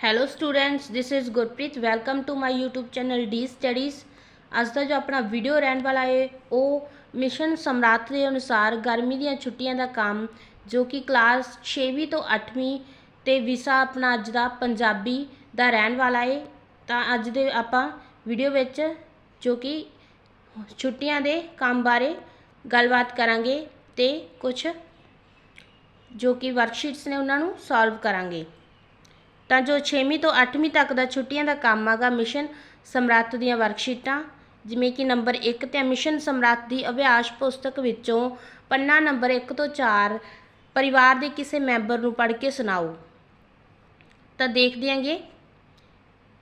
Hello students this is Gurpreet welcome to my YouTube channel D studies ਅੱਜ ਦਾ ਜੋ ਆਪਣਾ ਵੀਡੀਓ ਰਹਿਣ ਵਾਲਾ ਹੈ ਉਹ ਮਿਸ਼ਨ ਸਮਰਾਥ ਦੇ ਅਨੁਸਾਰ ਗਰਮੀ ਦੀਆਂ ਛੁੱਟੀਆਂ ਦਾ ਕੰਮ, ਜੋ ਕਿ ਕਲਾਸ 6ਵੀਂ ਤੋਂ 8ਵੀਂ ਤੇ ਵਿਸ਼ਾ ਆਪਣਾ ਅੱਜ ਦਾ ਪੰਜਾਬੀ ਦਾ ਰਹਿਣ ਵਾਲਾ ਹੈ ਤਾਂ ਅੱਜ ਦੇ ਆਪਾਂ ਵੀਡੀਓ ਵਿੱਚ ਜੋ ਕਿ ਛੁੱਟੀਆਂ ਦੇ ਕੰਮ ਬਾਰੇ ਗੱਲਬਾਤ ਕਰਾਂਗੇ ਤੇ ਕੁਝ ਜੋ ਕਿ ਵਰਕਸ਼ੀਟਸ ਨੇ ਉਹਨਾਂ ਨੂੰ ਸੋਲਵ ਕਰਾਂਗੇ। ਤਾਂ ਜੋ 6ਵੀਂ ਤੋਂ 8ਵੀਂ ਤੱਕ ਦਾ ਛੁੱਟੀਆਂ ਦਾ ਕੰਮ ਆਗਾ ਮਿਸ਼ਨ ਸਮਰੱਥ ਦੀਆਂ ਵਰਕਸ਼ੀਟਾਂ, ਜਿਵੇਂ ਕਿ ਨੰਬਰ 1 ਤੇ ਮਿਸ਼ਨ ਸਮਰੱਥ ਦੀ ਅਭਿਆਸ ਪੁਸਤਕ ਵਿੱਚੋਂ ਪੰਨਾ ਨੰਬਰ 1 ਤੋਂ 4 ਪਰਿਵਾਰ ਦੇ ਕਿਸੇ ਮੈਂਬਰ ਨੂੰ ਪੜ੍ਹ ਕੇ ਸੁਣਾਓ। ਤਾਂ ਦੇਖ ਦਿਆਂਗੇ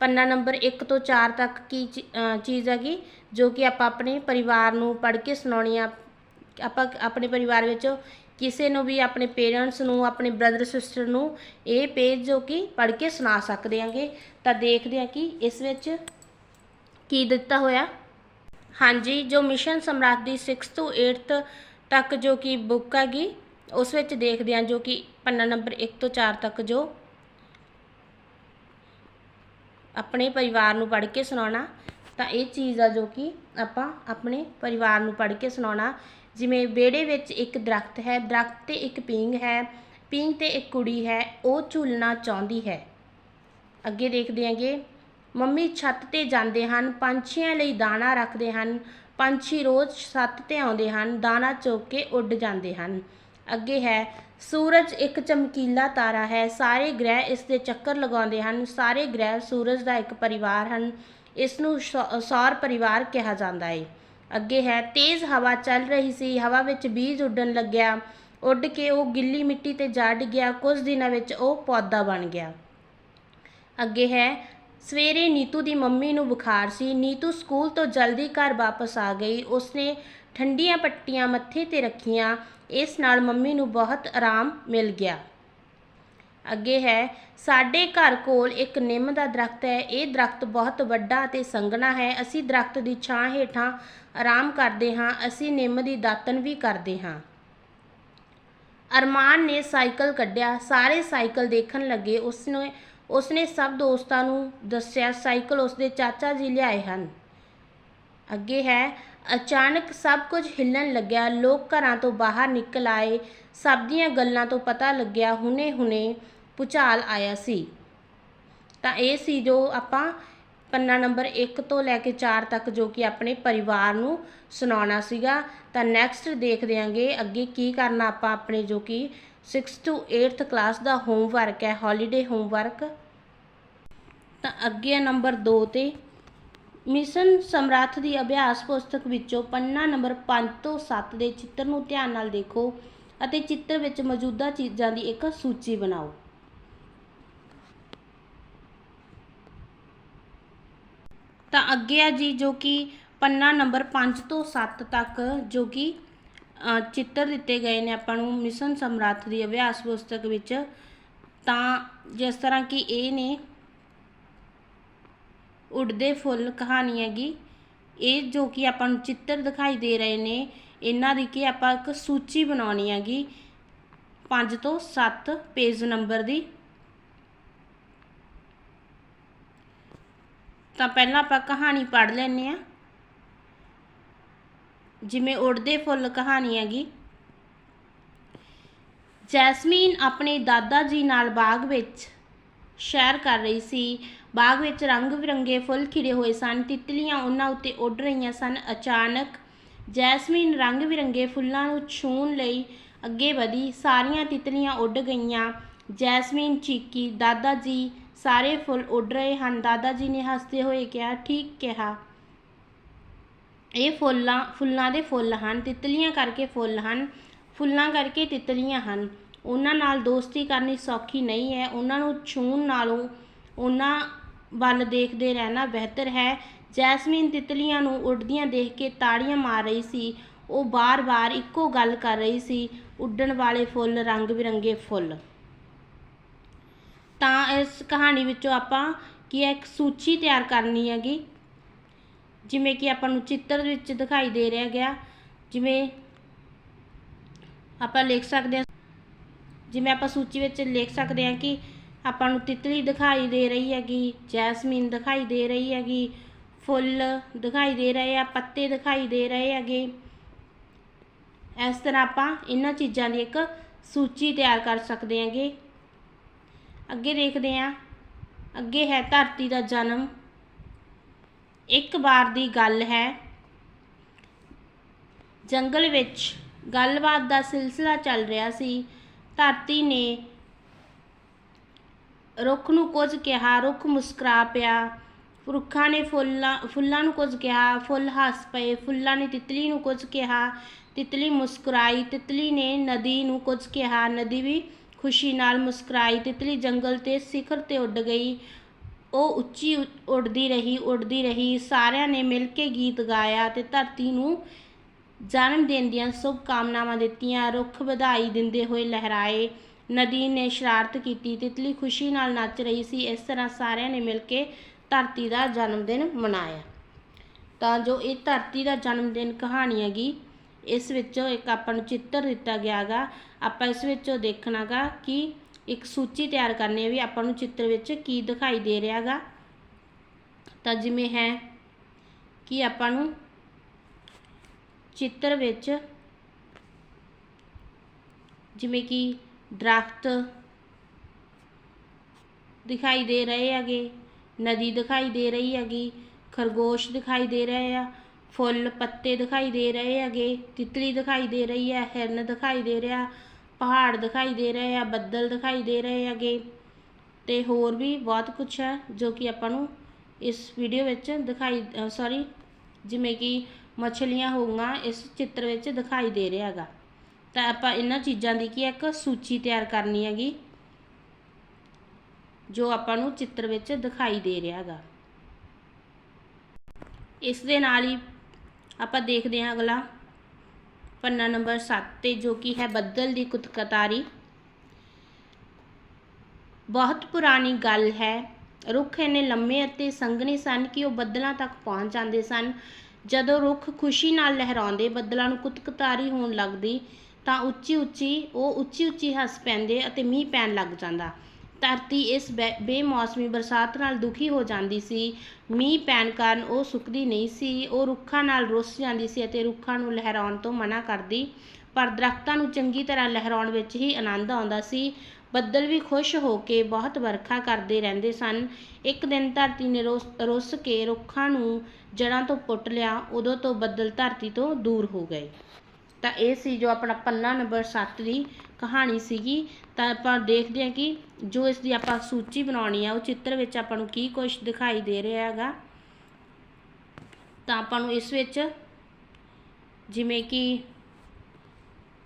ਪੰਨਾ ਨੰਬਰ 1 ਤੋਂ 4 ਤੱਕ ਕੀ ਚੀਜ਼ ਹੈਗੀ, ਜੋ ਕਿ ਆਪਾਂ ਆਪਣੇ ਪਰਿਵਾਰ ਨੂੰ ਪੜ੍ਹ ਕੇ ਸੁਣਾਉਣੀ ਆ। ਆਪਾਂ ਆਪਣੇ ਪਰਿਵਾਰ ਵਿੱਚ ਕਿਸੇ ਨੂੰ ਵੀ ਆਪਣੇ ਪੇਰੈਂਟਸ ਨੂੰ, ਆਪਣੇ ਬ੍ਰਦਰ ਸਿਸਟਰ ਨੂੰ ਇਹ ਪੇਜ ਜੋ ਕਿ ਪੜ੍ਹ ਕੇ ਸੁਣਾ ਸਕਦੇ ਆਂਗੇ, ਤਾਂ ਦੇਖਦੇ ਹਾਂ ਕਿ ਇਸ ਵਿੱਚ ਕੀ ਦਿੱਤਾ ਹੋਇਆ। ਹਾਂਜੀ, ਜੋ ਮਿਸ਼ਨ ਸਮਰਾਟ ਦੀ 6th ਤੋਂ 8th ਤੱਕ ਜੋ ਕਿ ਬੁੱਕ ਹੈਗੀ, ਉਸ ਵਿੱਚ ਦੇਖਦੇ ਹਾਂ ਜੋ ਕਿ ਪੰਨਾ ਨੰਬਰ 1 ਤੋਂ 4 ਤੱਕ ਜੋ ਆਪਣੇ ਪਰਿਵਾਰ ਨੂੰ ਪੜ੍ਹ ਕੇ ਸੁਣਾਉਣਾ, ਤਾਂ ਇਹ ਚੀਜ਼ ਆ ਜੋ ਕਿ ਆਪਾਂ ਆਪਣੇ ਪਰਿਵਾਰ ਨੂੰ ਪੜ੍ਹ ਕੇ ਸੁਣਾਉਣਾ। ਜਿਵੇਂ ਵਿਹੜੇ ਵਿੱਚ ਇੱਕ ਦਰਖਤ ਹੈ, ਦਰਖਤ ਤੇ ਇੱਕ ਪੀਂਘ ਹੈ, ਪੀਂਘ ਤੇ ਇੱਕ ਕੁੜੀ ਹੈ, ਉਹ ਝੂਲਣਾ ਚਾਹੁੰਦੀ ਹੈ। ਅੱਗੇ ਦੇਖਦੇ ਹਾਂਗੇ, ਮੰਮੀ ਛੱਤ ਤੇ ਜਾਂਦੇ ਹਨ, ਪੰਛੀਆਂ ਲਈ ਦਾਣਾ ਰੱਖਦੇ ਹਨ, ਪੰਛੀ ਰੋਜ਼ ਛੱਤ ਤੇ ਆਉਂਦੇ ਹਨ, ਦਾਣਾ ਚੁੱਕ ਕੇ ਉੱਡ ਜਾਂਦੇ ਹਨ। ਅੱਗੇ ਹੈ, ਸੂਰਜ ਇੱਕ ਚਮਕੀਲਾ ਤਾਰਾ ਹੈ, ਸਾਰੇ ਗ੍ਰਹਿ ਇਸ ਦੇ ਚੱਕਰ ਲਗਾਉਂਦੇ ਹਨ, ਸਾਰੇ ਗ੍ਰਹਿ ਸੂਰਜ ਦਾ ਇੱਕ ਪਰਿਵਾਰ ਹਨ, ਇਸ ਨੂੰ ਸੌਰ ਪਰਿਵਾਰ ਕਿਹਾ ਜਾਂਦਾ ਹੈ। ਅੱਗੇ ਹੈ, ਤੇਜ਼ ਹਵਾ ਚੱਲ ਰਹੀ ਸੀ, ਹਵਾ ਵਿੱਚ ਬੀਜ ਉੱਡਣ ਲੱਗਿਆ। ਉੱਡ ਕੇ ਉਹ ਗਿੱਲੀ ਮਿੱਟੀ ਤੇ ਜਾ ਡਿੱਗਿਆ, ਕੁਝ ਦਿਨਾਂ ਵਿੱਚ ਉਹ ਪੌਦਾ ਬਣ ਗਿਆ। ਅੱਗੇ ਹੈ, ਸਵੇਰੇ ਨੀਤੂ ਦੀ ਮੰਮੀ ਨੂੰ ਬੁਖਾਰ ਸੀ। ਨੀਤੂ ਸਕੂਲ ਤੋਂ ਜਲਦੀ ਘਰ ਵਾਪਸ ਆ ਗਈ। ਉਸਨੇ ਠੰਡੀਆਂ ਪੱਟੀਆਂ ਮੱਥੇ ਤੇ ਰੱਖੀਆਂ। ਇਸ ਨਾਲ ਮੰਮੀ ਨੂੰ ਬਹੁਤ ਆਰਾਮ ਮਿਲ ਗਿਆ। ਅੱਗੇ ਹੈ। ਸਾਡੇ ਘਰ ਕੋਲ ਇੱਕ ਨਿੰਮ ਦਾ ਦਰਖਤ ਹੈ। ਇਹ ਦਰਖਤ ਬਹੁਤ ਵੱਡਾ ਅਤੇ ਸੰਘਣਾ ਹੈ। ਅਸੀਂ ਦਰਖਤ ਦੀ ਛਾਂ ਹੇਠਾਂ ਆਰਾਮ ਕਰਦੇ ਹਾਂ। ਅਸੀਂ ਨਿੰਮ ਦੀ ਦਾਤਨ ਵੀ ਕਰਦੇ ਹਾਂ। ਅਰਮਾਨ ਨੇ ਸਾਈਕਲ ਕੱਢਿਆ। ਸਾਰੇ ਸਾਈਕਲ ਦੇਖਣ ਲੱਗੇ। ਉਸਨੇ ਉਸਨੇ ਸਭ ਦੋਸਤਾਂ ਨੂੰ ਦੱਸਿਆ, ਸਾਈਕਲ ਉਸਦੇ ਚਾਚਾ ਜੀ ਲਿਆਏ ਹਨ। ਅੱਗੇ ਹੈ। ਅਚਾਨਕ ਸਭ ਕੁਝ ਹਿੱਲਣ ਲੱਗਿਆ। ਲੋਕ ਘਰਾਂ ਤੋਂ ਬਾਹਰ ਨਿਕਲ ਆਏ। ਸਭ ਦੀਆਂ ਗੱਲਾਂ ਤੋਂ ਪਤਾ ਲੱਗਿਆ। ਹੁਣੇ-ਹੁਣੇ ਭੂਚਾਲ ਆਇਆ ਸੀ। ਤਾਂ ਇਹ ਸੀ ਜੋ ਆਪਾਂ ਪੰਨਾ ਨੰਬਰ 1 ਤੋਂ ਲੈ ਕੇ 4 ਤੱਕ ਜੋ ਕਿ ਆਪਣੇ ਪਰਿਵਾਰ ਨੂੰ ਸੁਣਾਉਣਾ ਸੀਗਾ। ਤਾਂ ਨੈਕਸਟ ਦੇਖਦੇ ਆਂਗੇ ਅੱਗੇ ਕੀ ਕਰਨਾ ਆਪਾਂ ਆਪਣੇ ਜੋ ਕਿ 6th to 8th ਕਲਾਸ ਦਾ ਹੋਮਵਰਕ ਹੈ ਹੌਲੀਡੇ ਹੋਮਵਰਕ ਤਾਂ ਅੱਗੇ ਨੰਬਰ 2 ਤੇ ਮਿਸ਼ਨ ਸਮਰੱਥ ਦੀ ਅਭਿਆਸ ਪੁਸਤਕ ਵਿੱਚੋਂ ਪੰਨਾ ਨੰਬਰ 5 ਤੋਂ 7 ਦੇ ਚਿੱਤਰ ਨੂੰ ਧਿਆਨ ਨਾਲ ਦੇਖੋ ਅਤੇ ਚਿੱਤਰ ਵਿੱਚ ਮੌਜੂਦਾ ਚੀਜ਼ਾਂ ਦੀ ਇੱਕ ਸੂਚੀ ਬਣਾਓ। ਤਾਂ ਅੱਗੇ ਆ ਜੀ, ਜੋ ਕਿ ਪੰਨਾ ਨੰਬਰ 5 ਤੋਂ 7 ਤੱਕ, ਜੋ ਕਿ ਚਿੱਤਰ ਦਿੱਤੇ ਗਏ ਨੇ ਆਪਾਂ ਨੂੰ ਮਿਸ਼ਨ ਸਮਰੱਥ ਦੀ ਅਭਿਆਸ ਪੁਸਤਕ ਵਿੱਚ। ਤਾਂ ਜਿਸ ਤਰ੍ਹਾਂ ਕਿ ਇਹ ਨੇ, ਉੱਡਦੇ ਫੁੱਲ ਕਹਾਣੀ ਹੈਗੀ। ਇਹ ਜੋ ਕਿ ਆਪਾਂ ਨੂੰ ਚਿੱਤਰ ਦਿਖਾਈ ਦੇ ਰਹੇ ਨੇ, ਇਹਨਾਂ ਦੀ ਕਿ ਆਪਾਂ ਇੱਕ ਸੂਚੀ ਬਣਾਉਣੀ ਹੈਗੀ। 5 ਤੋਂ 7 ਪੇਜ ਨੰਬਰ ਦੀ। ਤਾਂ ਪਹਿਲਾਂ ਆਪਾਂ ਕਹਾਣੀ ਪੜ੍ਹ ਲੈਂਦੇ ਆ ਜਿਵੇਂ ਉੱਡਦੇ ਫੁੱਲ ਕਹਾਣੀ ਹੈਗੀ। ਜੈਸਮੀਨ ਆਪਣੇ ਦਾਦਾ ਜੀ ਨਾਲ ਬਾਗ ਵਿੱਚ ਸ਼ਹਿਰ ਕਰ ਰਹੀ ਸੀ। ਬਾਗ ਵਿੱਚ ਰੰਗ ਬਿਰੰਗੇ ਫੁੱਲ ਖਿੜੇ ਹੋਏ ਸਨ। ਤਿਤਲੀਆਂ ਉਹਨਾਂ ਉੱਤੇ ਉੱਡ ਰਹੀਆਂ ਸਨ। ਅਚਾਨਕ ਜੈਸਮੀਨ ਰੰਗ ਬਿਰੰਗੇ ਫੁੱਲਾਂ ਨੂੰ ਛੂਹਣ ਲਈ ਅੱਗੇ ਵਧੀ। ਸਾਰੀਆਂ ਤਿਤਲੀਆਂ ਉੱਡ ਗਈਆਂ। ਜੈਸਮੀਨ ਚੀਕੀ, ਦਾਦਾ ਜੀ ਸਾਰੇ ਫੁੱਲ ਉੱਡ ਰਹੇ ਹਨ। ਦਾਦਾ ਜੀ ਨੇ ਹੱਸਦੇ ਹੋਏ ਕਿਹਾ, ਠੀਕ ਕਿਹਾ। ਇਹ ਫੁੱਲਾਂ ਫੁੱਲਾਂ ਦੇ ਫੁੱਲ ਹਨ। ਤਿਤਲੀਆਂ ਕਰਕੇ ਫੁੱਲ ਹਨ। ਫੁੱਲਾਂ ਕਰਕੇ ਤਿਤਲੀਆਂ ਹਨ। ਉਹਨਾਂ ਨਾਲ ਦੋਸਤੀ ਕਰਨੀ ਸੌਖੀ ਨਹੀਂ ਹੈ। ਉਹਨਾਂ ਨੂੰ ਛੂਹਣ ਨਾਲੋਂ ਉਹਨਾਂ ਵੱਲ ਦੇਖਦੇ ਰਹਿਣਾ ਬਿਹਤਰ ਹੈ। ਜੈਸਮੀਨ ਤਿਤਲੀਆਂ ਨੂੰ ਉੱਡਦੀਆਂ ਦੇਖ ਕੇ ਤਾੜੀਆਂ ਮਾਰ ਰਹੀ ਸੀ। ਉਹ ਬਾਰ-ਬਾਰ ਇੱਕੋ ਗੱਲ ਕਰ ਰਹੀ ਸੀ, ਉੱਡਣ ਵਾਲੇ ਫੁੱਲ ਰੰਗ ਬਿਰੰਗੇ ਫੁੱਲ। ਤਾਂ ਇਸ ਕਹਾਣੀ ਵਿੱਚੋਂ ਆਪਾਂ ਕੀ ਹੈ, ਇੱਕ ਸੂਚੀ ਤਿਆਰ ਕਰਨੀ ਹੈਗੀ। ਜਿਵੇਂ ਕਿ ਆਪਾਂ ਨੂੰ ਚਿੱਤਰ ਵਿੱਚ ਦਿਖਾਈ ਦੇ ਰਿਹਾ ਗਿਆ। ਜਿਵੇਂ ਆਪਾਂ ਲਿਖ ਸਕਦੇ ਹਾਂ, ਜਿਵੇਂ ਆਪਾਂ ਸੂਚੀ ਵਿੱਚ ਲਿਖ ਸਕਦੇ ਹਾਂ ਕਿ ਆਪਾਂ ਨੂੰ ਤਿਤਲੀ ਦਿਖਾਈ ਦੇ ਰਹੀ ਹੈਗੀ, ਜੈਸਮੀਨ ਦਿਖਾਈ ਦੇ ਰਹੀ ਹੈਗੀ, ਫੁੱਲ ਦਿਖਾਈ ਦੇ ਰਹੇ ਆ, ਪੱਤੇ ਦਿਖਾਈ ਦੇ ਰਹੇ ਹੈਗੇ। ਇਸ ਤਰ੍ਹਾਂ ਆਪਾਂ ਇਹਨਾਂ ਚੀਜ਼ਾਂ ਦੀ ਇੱਕ ਸੂਚੀ ਤਿਆਰ ਕਰ ਸਕਦੇ ਹਾਂਗੇ। ਅੱਗੇ ਦੇਖਦੇ ਹਾਂ। ਅੱਗੇ ਹੈ ਧਰਤੀ ਦਾ ਜਨਮ। ਇੱਕ ਵਾਰ ਦੀ ਗੱਲ ਹੈ। ਜੰਗਲ ਵਿੱਚ ਗੱਲਬਾਤ ਦਾ ਸਿਲਸਿਲਾ ਚੱਲ ਰਿਹਾ ਸੀ। ਧਰਤੀ ਨੇ ਰੁੱਖ ਨੂੰ ਕੁਝ ਕਿਹਾ, ਰੁੱਖ ਮੁਸਕਰਾ ਪਿਆ। ਰੁੱਖਾਂ ਨੇ ਫੁੱਲਾਂ ਫੁੱਲਾਂ ਨੂੰ ਕੁਝ ਕਿਹਾ, ਫੁੱਲ ਹੱਸ ਪਏ, ਫੁੱਲਾਂ ਨੇ ਤਿਤਲੀ ਨੂੰ ਕੁਝ ਕਿਹਾ। ਤਿਤਲੀ ਮੁਸਕਰਾਈ, ਤਿਤਲੀ ਨੇ ਨਦੀ ਨੂੰ ਕੁਝ ਕਿਹਾ, ਨਦੀ ਵੀ ਖੁਸ਼ੀ ਨਾਲ ਮੁਸਕਰਾਈ ਤਿਤਲੀ ਜੰਗਲ ਤੇ ਸਿਖਰ ਤੇ ਉੱਡ ਗਈ। ਉਹ ਉੱਚੀ ਉ- ਉੱਡਦੀ ਰਹੀ ਉੱਡਦੀ ਰਹੀ। ਸਾਰਿਆਂ ਨੇ ਮਿਲ ਕੇ ਗੀਤ ਗਾਇਆ ਤੇ ਧਰਤੀ ਨੂੰ ਜਨਮ ਦਿਨ ਦੀਆਂ ਸ਼ੁਭ ਕਾਮਨਾਵਾਂ ਦਿੱਤੀਆਂ। ਰੁੱਖ ਵਧਾਈ ਦਿੰਦੇ ਹੋਏ ਲਹਿਰਾਏ। ਨਦੀ ਨੇ ਸ਼ਰਾਰਤ ਕੀਤੀ। ਤਿਤਲੀ ਖੁਸ਼ੀ ਨਾਲ ਨੱਚ ਰਹੀ ਸੀ। ਇਸ ਤਰ੍ਹਾਂ ਸਾਰਿਆਂ ਨੇ ਮਿਲ ਕੇ ਧਰਤੀ ਦਾ ਜਨਮ ਦਿਨ ਮਨਾਇਆ। ਤਾਂ ਜੋ ਇਹ ਧਰਤੀ ਦਾ ਜਨਮ ਦਿਨ ਕਹਾਣੀ ਹੈਗੀ। ਇਸ ਵਿੱਚੋਂ ਇੱਕ ਆਪਾਂ ਨੂੰ ਚਿੱਤਰ ਦਿੱਤਾ ਗਿਆ ਗਾ ਆਪਾਂ ਇਸ ਵਿੱਚੋਂ ਦੇਖਣਾਗਾ ਕਿ ਇੱਕ ਸੂਚੀ ਤਿਆਰ ਕਰਨੀ ਹੈ ਵੀ ਆਪਾਂ ਨੂੰ ਚਿੱਤਰ ਵਿੱਚ ਕੀ ਦਿਖਾਈ ਦੇ ਰਿਹਾ ਗਾ ਤਾਂ ਜਿਵੇਂ ਹੈ ਕਿ ਆਪਾਂ ਨੂੰ ਚਿੱਤਰ ਵਿੱਚ ਜਿਵੇਂ ਕਿ ਦਰਖਤ ਦਿਖਾਈ ਦੇ ਰਹੇ ਹੈਗੇ, ਨਦੀ ਦਿਖਾਈ ਦੇ ਰਹੀ ਹੈਗੀ, ਖਰਗੋਸ਼ ਦਿਖਾਈ ਦੇ ਰਹੇ ਆ ਫੁੱਲ ਪੱਤੇ ਦਿਖਾਈ ਦੇ ਰਹੇ ਹੈਗੇ, ਤਿਤਲੀ ਦਿਖਾਈ ਦੇ ਰਹੀ ਹੈ, ਹਿਰਨ ਦਿਖਾਈ ਦੇ ਰਿਹਾ, ਪਹਾੜ ਦਿਖਾਈ ਦੇ ਰਹੇ ਆ, ਬੱਦਲ ਦਿਖਾਈ ਦੇ ਰਹੇ ਹੈਗੇ। ਤੇ ਹੋਰ ਵੀ ਬਹੁਤ ਕੁਝ ਹੈ ਜੋ ਕਿ ਆਪਾਂ ਨੂੰ ਇਸ ਵੀਡੀਓ ਵਿੱਚ ਦਿਖਾਈ ਸੌਰੀ ਜਿਵੇਂ ਕਿ ਮੱਛਲੀਆਂ ਹੋਊਗਾ, ਇਸ ਚਿੱਤਰ ਵਿੱਚ ਦਿਖਾਈ ਦੇ ਰਿਹਾ ਹੈਗਾ। ਤਾਂ ਆਪਾਂ ਇਹਨਾਂ ਚੀਜ਼ਾਂ ਦੀ ਕੀ ਇੱਕ ਸੂਚੀ ਤਿਆਰ ਕਰਨੀ ਹੈਗੀ, ਜੋ ਆਪਾਂ ਨੂੰ ਚਿੱਤਰ ਵਿੱਚ ਦਿਖਾਈ ਦੇ ਰਿਹਾ ਹੈਗਾ। ਇਸ ਦੇ ਨਾਲ ਹੀ ਆਪਾਂ ਦੇਖਦੇ ਹਾਂ ਅਗਲਾ। ਪੰਨਾ ਨੰਬਰ 7 ਤੇ ਜੋ ਕਿ ਹੈ ਬੱਦਲ ਦੀ ਕੁਤਕਤਾਰੀ। ਬਹੁਤ ਪੁਰਾਣੀ ਗੱਲ ਹੈ। ਰੁੱਖ ਇੰਨੇ ਲੰਮੇ ਅਤੇ ਸੰਘਣੇ ਸਨ ਕਿ ਉਹ ਬੱਦਲਾਂ ਤੱਕ ਪਹੁੰਚ ਜਾਂਦੇ ਸਨ। ਜਦੋਂ ਰੁੱਖ ਖੁਸ਼ੀ ਨਾਲ ਲਹਿਰਾਉਂਦੇ, ਬੱਦਲਾਂ ਨੂੰ ਕੁਤਕਤਾਰੀ ਹੋਣ ਲੱਗਦੀ, ਤਾਂ ਉੱਚੀ ਉੱਚੀ ਉਹ ਉੱਚੀ ਉੱਚੀ ਹੱਸ ਪੈਂਦੇ ਅਤੇ ਮੀਂਹ ਪੈਣ ਲੱਗ ਜਾਂਦਾ। ਧਰਤੀ ਇਸ ਬੇ- ਬੇਮੌਸਮੀ ਬਰਸਾਤ ਨਾਲ ਦੁਖੀ ਹੋ ਜਾਂਦੀ ਸੀ। ਮੀਂਹ ਪੈਣ ਕਾਰਨ ਉਹ ਸੁੱਕਦੀ ਨਹੀਂ ਸੀ। ਉਹ ਰੁੱਖਾਂ ਨਾਲ ਰੁੱਸ ਜਾਂਦੀ ਸੀ ਅਤੇ ਰੁੱਖਾਂ ਨੂੰ ਲਹਿਰਾਉਣ ਤੋਂ ਮਨਾ ਕਰਦੀ। ਪਰ ਦਰਖਤਾਂ ਨੂੰ ਚੰਗੀ ਤਰ੍ਹਾਂ ਲਹਿਰਾਉਣ ਵਿੱਚ ਹੀ ਆਨੰਦ ਆਉਂਦਾ ਸੀ। ਬੱਦਲ ਵੀ ਖੁਸ਼ ਹੋ ਕੇ ਬਹੁਤ ਵਰਖਾ ਕਰਦੇ ਰਹਿੰਦੇ ਸਨ। ਇੱਕ ਦਿਨ ਧਰਤੀ ਨੇ ਰੁੱਸ ਰੁੱਸ ਕੇ ਰੁੱਖਾਂ ਨੂੰ ਜੜ੍ਹਾਂ ਤੋਂ ਪੁੱਟ ਲਿਆ। ਉਦੋਂ ਤੋਂ ਬੱਦਲ ਧਰਤੀ ਤੋਂ ਦੂਰ ਹੋ ਗਏ। ਤਾਂ ਇਹ ਸੀ ਜੋ ਆਪਣਾ ਪੰਨਾ ਨੰਬਰ 7 ਦੀ ਕਹਾਣੀ ਸੀਗੀ, ਤਾਂ ਆਪਾਂ ਦੇਖਦੇ ਹਾਂ ਕਿ ਜੋ ਇਸ ਦੀ ਆਪਾਂ ਸੂਚੀ ਬਣਾਉਣੀ ਆ, ਉਹ ਚਿੱਤਰ ਵਿੱਚ ਆਪਾਂ ਨੂੰ ਕੀ ਕੁਝ ਦਿਖਾਈ ਦੇ ਰਿਹਾ ਹੈਗਾ। ਤਾਂ ਆਪਾਂ ਨੂੰ ਇਸ ਵਿੱਚ ਜਿਵੇਂ ਕਿ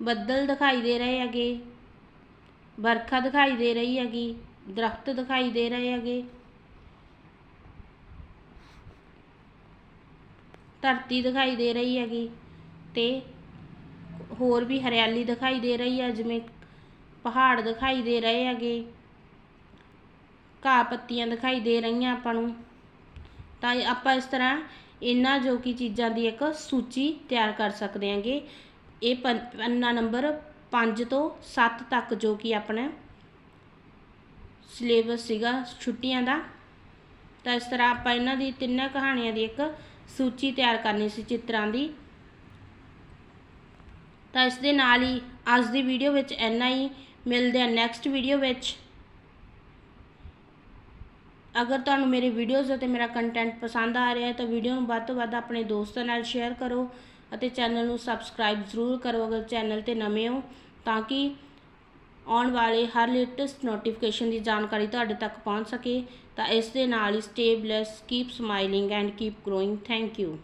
ਬੱਦਲ ਦਿਖਾਈ ਦੇ ਰਹੇ ਹੈਗੇ, ਵਰਖਾ ਦਿਖਾਈ ਦੇ ਰਹੀ ਹੈਗੀ, ਦਰਖਤ ਦਿਖਾਈ ਦੇ ਰਹੇ ਹੈਗੇ, ਧਰਤੀ ਦਿਖਾਈ ਦੇ ਰਹੀ ਹੈਗੀ ਤੇ ਹੋਰ ਵੀ ਹਰਿਆਲੀ ਦਿਖਾਈ ਦੇ ਰਹੀ ਹੈ ਜਿਵੇਂ ਪਹਾੜ ਦਿਖਾਈ ਦੇ ਰਹੇ ਹੈਗੇ। ਘਾਹ ਪੱਤੀਆਂ ਦਿਖਾਈ ਦੇ ਰਹੀਆਂ ਆਪਾਂ ਨੂੰ। ਤਾਂ ਆਪਾਂ ਇਸ ਤਰ੍ਹਾਂ ਇਹਨਾਂ ਜੋ ਕਿ ਚੀਜ਼ਾਂ ਦੀ ਇੱਕ ਸੂਚੀ ਤਿਆਰ ਕਰ ਸਕਦੇ ਹਾਂਗੇ। ਇਹ ਪੰਨਾ ਨੰਬਰ 5 ਤੋਂ 7 ਤੱਕ ਜੋ ਕਿ ਆਪਣਾ ਸਿਲੇਬਸ ਸੀਗਾ ਛੁੱਟੀਆਂ ਦਾ। ਤਾਂ ਇਸ ਤਰ੍ਹਾਂ ਆਪਾਂ ਇਹਨਾਂ ਦੀ ਤਿੰਨਾਂ ਕਹਾਣੀਆਂ ਦੀ ਇੱਕ ਸੂਚੀ ਤਿਆਰ ਕਰਨੀ ਸੀ ਚਿੱਤਰਾਂ ਦੀ। ਤਾਂ ਇਸ ਦੇ ਨਾਲ ਹੀ ਅੱਜ ਦੀ ਵੀਡੀਓ ਵਿੱਚ ਇੰਨਾ ਹੀ। ਮਿਲਦੇ ਆ ਨੈਕਸਟ ਵੀਡੀਓ ਵਿੱਚ। ਅਗਰ ਤੁਹਾਨੂੰ ਮੇਰੇ ਵੀਡੀਓਜ਼ ਅਤੇ ਮੇਰਾ ਕੰਟੈਂਟ ਪਸੰਦ ਆ ਰਿਹਾ ਹੈ ਤਾਂ ਵੀਡੀਓ ਨੂੰ ਵੱਧ ਤੋਂ ਵੱਧ ਆਪਣੇ ਦੋਸਤਾਂ ਨਾਲ ਸ਼ੇਅਰ ਕਰੋ ਅਤੇ ਚੈਨਲ ਨੂੰ ਸਬਸਕ੍ਰਾਈਬ ਜ਼ਰੂਰ ਕਰੋ ਅਗਰ ਚੈਨਲ ਤੇ ਨਵੇਂ ਹੋ ਤਾਂ ਕਿ ਆਉਣ ਵਾਲੇ ਹਰ ਲੇਟੈਸਟ ਨੋਟੀਫਿਕੇਸ਼ਨ ਦੀ ਜਾਣਕਾਰੀ ਤੁਹਾਡੇ ਤੱਕ ਪਹੁੰਚ ਸਕੇ। ਤਾਂ ਇਸ ਦੇ ਨਾਲ ਹੀ stay blessed keep smiling and keep growing thank you